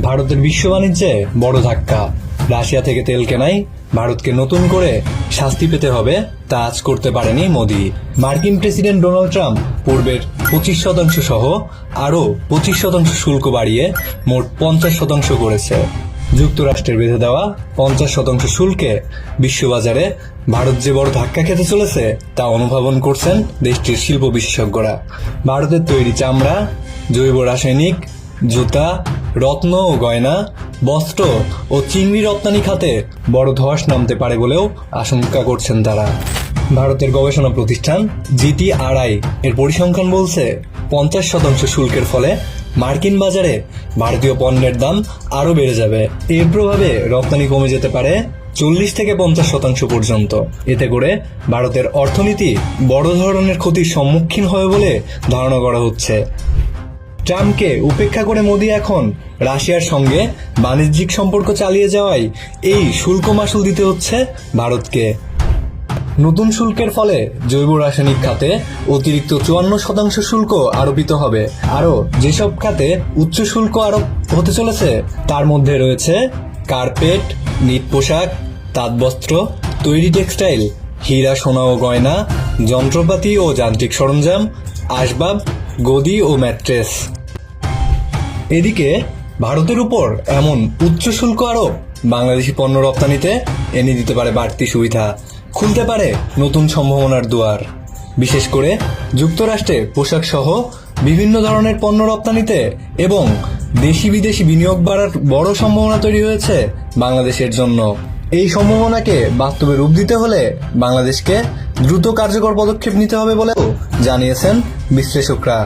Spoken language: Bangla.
ভারতের বিশ্ব বাণিজ্যে বড় ধাক্কা। রাশিয়া থেকে তেল কেনাই ভারতকে নতুন করে শাস্তি পেতে হবে, তা আজ করতে পারেনি মোদি। মার্কিন প্রেসিডেন্ট ডোনাল্ড ট্রাম্প পূর্বের পঁচিশ শতাংশ সহ আরও পঁচিশ শতাংশ শুল্ক বাড়িয়ে মোট পঞ্চাশ শতাংশ করেছে। যুক্তরাষ্ট্রের বেঁধে দেওয়া পঞ্চাশ শতাংশ শুল্কে বিশ্ববাজারে ভারত যে বড় ধাক্কা খেতে চলেছে, তা অনুধাবন করছেন দেশটির শিল্প বিশেষজ্ঞরা। ভারতের তৈরি চামড়া, জৈব রাসায়নিক, জুতা রত্ন ও গয়না, বস্ত্র ও চিংড়ি রপ্তানি খাতে বড় ধস নামতে পারে বলেও আশঙ্কা করছেন তারা। ভারতের গবেষণা প্রতিষ্ঠান জিটি জিটিআরআই এর পরিসংখ্যান বলছে, পঞ্চাশ শতাংশ শুল্কের ফলে মার্কিন বাজারে ভারতীয় পণ্যের দাম আরও বেড়ে যাবে। এর প্রভাবে রপ্তানি কমে যেতে পারে চল্লিশ থেকে পঞ্চাশ শতাংশ পর্যন্ত। এতে করে ভারতের অর্থনীতি বড় ধরনের ক্ষতির সম্মুখীন হবে বলে ধারণা করা হচ্ছে। ট্রাম্পকে উপেক্ষা করে মোদি এখন রাশিয়ার সঙ্গে বাণিজ্যিক সম্পর্ক চালিয়ে যাওয়ায় এই শুল্ক মাসুল দিতে হচ্ছে ভারতকে। নতুন শুল্কের ফলে জৈব রাসায়নিক খাতে অতিরিক্ত চুয়ান্ন শতাংশ শুল্ক আরোপিত হবে। আরও যেসব খাতে উচ্চ শুল্ক আরোপ হতে চলেছে, তার মধ্যে রয়েছে কার্পেট নিট পোশাক তাঁতবস্ত্র, তৈরি টেক্সটাইল, হীরা, সোনা ও গয়না, যন্ত্রপাতি ও যান্ত্রিক সরঞ্জাম, আসবাব গদি ও ম্যাট্রেস। এদিকে, ভারতের উপর এমন উচ্চ শুল্ক আরোপ বাংলাদেশি পণ্য রপ্তানিতে এনে দিতে পারে বাড়তি সুবিধা, খুলতে পারে নতুন সম্ভাবনার দুয়ার। বিশেষ করে যুক্তরাষ্ট্রে পোশাক সহ বিভিন্ন ধরনের পণ্য রপ্তানিতে এবং দেশি বিদেশি বিনিয়োগ বাড়ার বড় সম্ভাবনা তৈরি হয়েছে বাংলাদেশের জন্য। এই সম্ভাবনাকে বাস্তবে রূপ দিতে হলে বাংলাদেশকে দ্রুত কার্যকর পদক্ষেপ নিতে হবে বলেও জানিয়েছেন বিশ্লেষকরা।